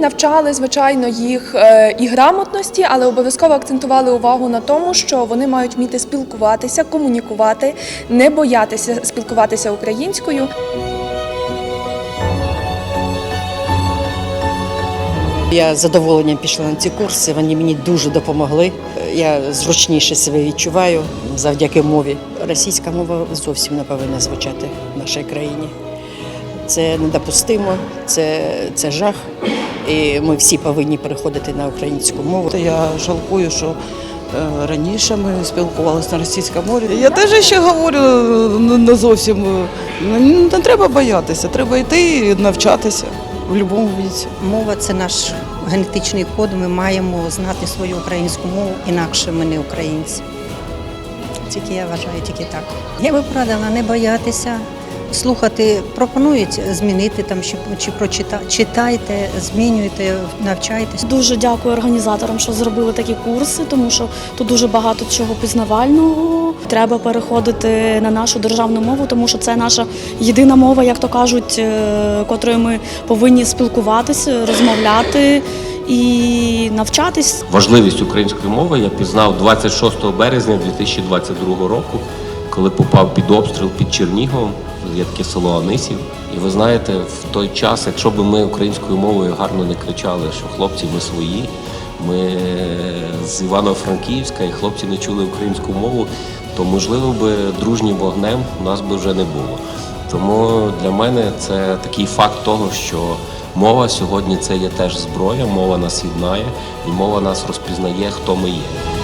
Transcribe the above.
навчали, звичайно, їх е, і грамотності, але обов'язково акцентували увагу на тому, що вони мають вміти спілкуватися, комунікувати, не боятися спілкуватися українською. Я з задоволенням пішла на ці курси. Вони мені дуже допомогли. Я зручніше себе відчуваю завдяки мові. Російська мова зовсім не повинна звучати в нашій країні. Це недопустимо, це, це жах. І ми всі повинні переходити на українську мову. Я жалкую, що е, раніше ми спілкувалися на російській мові. Я теж ще говорю е, не не зовсім. е, Не, не треба боятися, треба йти і навчатися в будь-якому віці. Мова це наш генетичний код. Ми маємо знати свою українську мову, інакше ми не українці. Тільки я вважаю, тільки так. Я би порадила не боятися. Слухати пропонують змінити там чи, чи прочита читайте, змінюйте, навчайтесь. Дуже дякую організаторам, що зробили такі курси, тому що тут дуже багато чого пізнавального. Треба переходити на нашу державну мову, тому що це наша єдина мова, як то кажуть, е, котрою ми повинні спілкуватися, розмовляти і навчатись. Важливість української мови я пізнав 26 березня 2022 року, коли попав під обстріл під Черніговом, є таке село Анисів. І ви знаєте, в той час, якщо б ми українською мовою гарно не кричали, що хлопці ми свої, ми з Івано-Франківська, і хлопці не чули українську мову, то можливо би дружнім вогнем у нас би вже не було. Тому для мене це такий факт того, що мова сьогодні це є теж зброя, мова нас єднає, і мова нас розпізнає, хто ми є.